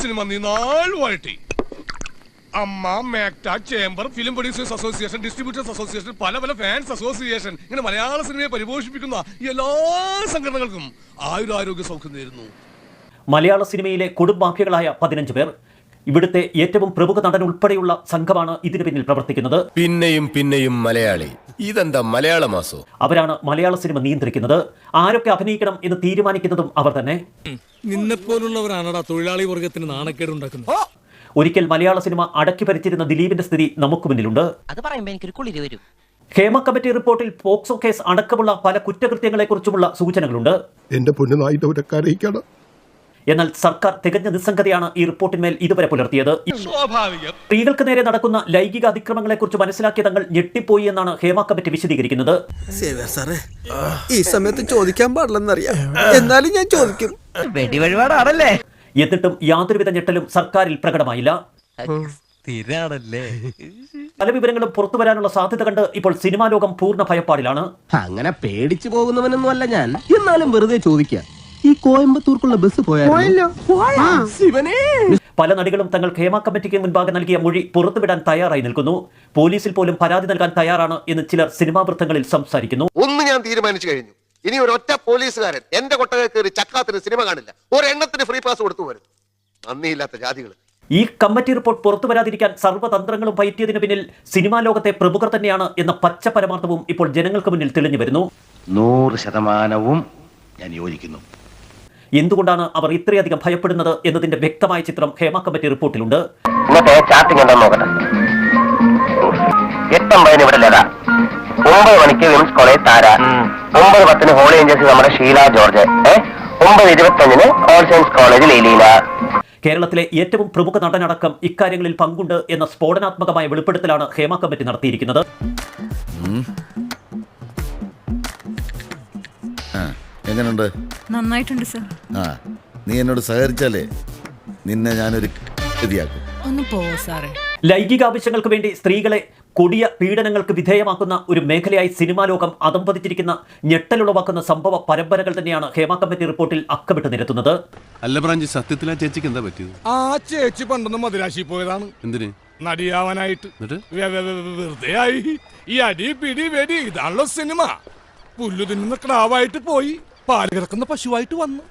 Cinema നീ നാൾ വാഴ്ത്തി AMMA MACTA chamber film producers association distributors association പല പല ഫാൻസ് അസോസിയേഷൻ ഇങ്ങനെ മലയാള സിനിമയെ പരിപോഷിപ്പിക്കുന്ന എല്ലാ സംഘടനകൾക്കും ആയുരാരോഗ്യ സൗഖ്യം നേരുന്നു. മലയാള സിനിമയിലെ കുടുംബാഭ്യകളായ പതിനഞ്ച് പേർ ഇവിടുത്തെ ഏറ്റവും പ്രമുഖ നടൻ ഉൾപ്പെടെയുള്ള സംഘമാണ് ഇതിനു പിന്നിൽ പ്രവർത്തിക്കുന്നത്. പിന്നെയും പിന്നെയും മലയാളി. ഇതെന്താ മലയാള മാസോ? അവരാണ് മലയാള സിനിമ നിയന്ത്രിക്കുന്നത്. ആരൊക്കെ അഭിനയിക്കണം എന്ന് തീരുമാനിക്കുന്നതും അവർ തന്നെ. നിന്നെപ്പോലുള്ളവരാണടാ തൊഴിലാളി വർഗത്തിന് നാണക്കേട് ഉണ്ടാക്കുന്നത്. ഒരിക്കൽ മലയാള സിനിമ അടക്കി ഭരിച്ചിരുന്ന ദിലീപിന്റെ സ്ഥിതി നമുക്ക് മുന്നിലുണ്ട്. അത് പറയുമ്പോൾ എനിക്കൊരു കുളിര് വരും. ഹേമ കമ്മിറ്റി റിപ്പോർട്ടിൽ പോക്സോ കേസ് അടക്കമുള്ള പല കുറ്റകൃത്യങ്ങളെക്കുറിച്ചുമുള്ള സൂചനകളുണ്ട്. എന്റെ പൊന്നു അറിയിക്കണം എന്നാൽ സർക്കാർ തികഞ്ഞ നിസ്സംഗതയാണ് ഈ റിപ്പോർട്ടിന്മേൽ ഇതുവരെ പുലർത്തിയത്. സ്വാഭാവികം. സ്ത്രീകൾക്ക് നേരെ നടക്കുന്ന ലൈംഗിക അതിക്രമങ്ങളെക്കുറിച്ച് മനസ്സിലാക്കിയ തങ്ങൾ ഞെട്ടിപ്പോയി എന്നാണ് ഹേമ കമ്മിറ്റി വിശദീകരിക്കുന്നത്. ഈ സമയത്ത് ചോദിക്കാൻ പാടില്ലെന്നറിയാം. എന്നാലും ഞാൻ ചോദിക്കും. വെടിവഴിപാടാണല്ലേ എന്നിട്ടും യാതൊരുവിധ ഞെട്ടലും സർക്കാരിൽ പ്രകടമായില്ല. പല വിവരങ്ങളും പുറത്തു വരാനുള്ള സാധ്യത കണ്ട് ഇപ്പോൾ സിനിമാ ലോകം പൂർണ ഭയപ്പാടിലാണ്. അങ്ങനെ പേടിച്ചു പോകുന്നവനൊന്നും അല്ല ഞാൻ. എന്നാലും വെറുതെ ചോദിക്കാം. ഈ കോയമ്പത്തൂർക്കുള്ള ബസ് പോയാലോ ശിവനേ. പല നടികളും തങ്ങൾ ഹേമ കമ്മിറ്റിക്ക് മുൻപാകെ നൽകിയ മൊഴി പുറത്തുവിടാൻ തയ്യാറായി നിൽക്കുന്നു. പോലീസിൽ പോലും പരാതി നൽകാൻ തയ്യാറാണ് എന്ന് ചിലർ സിനിമാ വൃത്തങ്ങളിൽ സംസാരിക്കുന്നു. ഒന്ന് ഞാൻ തീരുമാനിച്ചു കഴിഞ്ഞു. ഇനി ഒറ്റ പോലീസുകാരൻ എന്റെ കയറി ചക്കാത്തിന് സിനിമ കാണില്ല. ഒരു ഒരെണ്ണത്തിന് ഫ്രീ പാസ് കൊടുത്തു വരും നന്ദിയില്ലാത്ത ജാതികൾ ഈ കമ്മിറ്റി റിപ്പോർട്ട് പുറത്തു വരാതിരിക്കാൻ സർവതന്ത്രങ്ങളും പയറ്റിയതിനു പിന്നിൽ സിനിമാ ലോകത്തെ പ്രമുഖർ തന്നെയാണ് എന്ന പച്ച പരമാർത്ഥവും ഇപ്പോൾ ജനങ്ങൾക്ക് മുന്നിൽ തെളിഞ്ഞു വരുന്നു. നൂറ് ശതമാനവും ഞാൻ യോജിക്കുന്നു. എന്തുകൊണ്ടാണ് അവർ ഇത്രയധികം ഭയപ്പെടുന്നത് എന്നതിന്റെ വ്യക്തമായ ചിത്രം ഹേമ കമ്മിറ്റി റിപ്പോർട്ടിലുണ്ട്. ഒമ്പത് മണിക്ക് വിംസ് കോളേജ് താര. ഒമ്പത് പത്തിന് ഹോളി ഏഞ്ചൽസ് നമ്മുടെ ഷീല ജോർജ്. ഒമ്പത് ഇരുപത്തഞ്ചിന് ഓൾ സയൻസ് കോളേജിൽ എലീന കേരളത്തിലെ ഏറ്റവും പ്രമുഖ നടനടക്കം ഇക്കാര്യങ്ങളിൽ പങ്കുണ്ട് എന്ന സ്ഫോടനാത്മകമായ വെളിപ്പെടുത്തലാണ് ഹേമ കമ്മിറ്റി നടത്തിയിരിക്കുന്നത്. എങ്ങനെയുണ്ട് നന്നായിട്ടുണ്ട് സർ. ആ നീ എന്നോട് സഹകരിച്ചാലേ നിന്നെ ഞാനൊരു ശരിയാക്കും ഒന്ന് പോ സാറേ? ലൈംഗിക ആവശ്യങ്ങൾക്ക് വേണ്ടി സ്ത്രീകളെ കൊടിയ പീഡനങ്ങൾക്ക് വിധേയമാക്കുന്ന ഒരു മേഖലയായി സിനിമാ ലോകം അതമ്പതിച്ചിരിക്കുന്ന ഞെട്ടലുളവാക്കുന്ന സംഭവ പരമ്പരകൾ തന്നെയാണ് ഹേമ കമ്മിറ്റി റിപ്പോർട്ടിൽ അക്കമിട്ട് നിരത്തുന്നത്. അല്ല ബ്രാഞ്ച് സത്യത്തിൽ ആ ചേച്ചിക്ക് എന്താ പറ്റിയത്? ആ ചേച്ചി പണ്ടൊന്ന് മദിരാശി പോയതാണ്. എന്തിന്? നടിയാവാനായിട്ട്. എന്നിട്ട്? വെ- വെ- വെ- വെ- വെറുതെ ആയി. ഈ അടി പിടി വെടി ഇതാണല്ലോ സിനിമ. പുല്ലു തിന്നുന്ന ക്ലാവായിട്ട് പോയി. പാൽ കിടക്കുന്ന പശുവായിട്ട് വന്നു.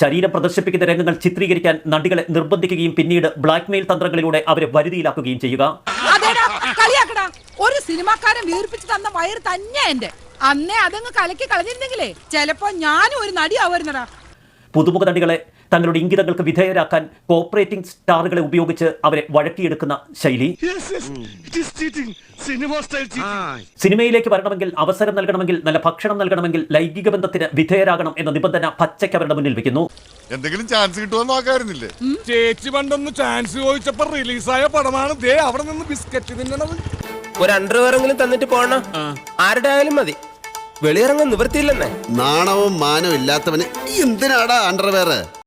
ശരീരം പ്രദർശിപ്പിക്കുന്ന രംഗങ്ങൾ ചിത്രീകരിക്കാൻ നടികളെ നിർബന്ധിക്കുകയും പിന്നീട് ബ്ലാക്ക് മെയിൽ തന്ത്രങ്ങളിലൂടെ അവരെ വരുതിയിലാക്കുകയും ചെയ്യുക. അതേടാ കളിയാക്കടാ. ഒരു സിനിമാക്കാരൻ വീർപ്പിച്ച് തന്ന വയറ് തന്നെ എന്റെ. അന്നേ അതങ്ങ് കലക്കി കളഞ്ഞിരുന്നെങ്കിലേ ചിലപ്പോ ഞാനും ഒരു നടിയാവുന്നടാ പുതുമുഖ നടികളെ തങ്ങളുടെ ഇംഗിതങ്ങൾക്ക് വിധേയരാക്കാൻ കോപ്പറേറ്റിംഗ് സ്റ്റാറുകളെ ഉപയോഗിച്ച് അവരെ വഴക്കിയെടുക്കുന്ന ശൈലി. സിനിമ സ്റ്റൈൽ സിനിമയിലേക്ക് വരണമെങ്കിൽ അവസരം നൽകണമെങ്കിൽ നല്ല ഭക്ഷണം നൽകണമെങ്കിൽ ലൈംഗിക ബന്ധത്തിന് വിധേയരാകണം എന്ന നിബന്ധന പച്ചയ്ക്ക് അവരുടെ മുന്നിൽ വെക്കുന്നു. എന്തെങ്കിലും ചാൻസ് നോക്കാറുന്നില്ലേ ചേച്ചി പണ്ടൊന്ന് ചാൻസ് ചോദിച്ചപ്പോ റിലീസായ പടമാണ്. ദേ അവിടെ നിന്ന് ബിസ്ക്കറ്റ് തിന്നണത്. ഒരു അണ്ടർവെയറെങ്കിലും തന്നിട്ട് പോണോ. ആരുടെ ആയാലും മതി. വെളിയിറങ്ങാൻ നിവൃത്തിയില്ലെന്നേ. നാണവും മാനവും ഇല്ലാത്തവന് എന്തിനാടാ അണ്ടർവെയർ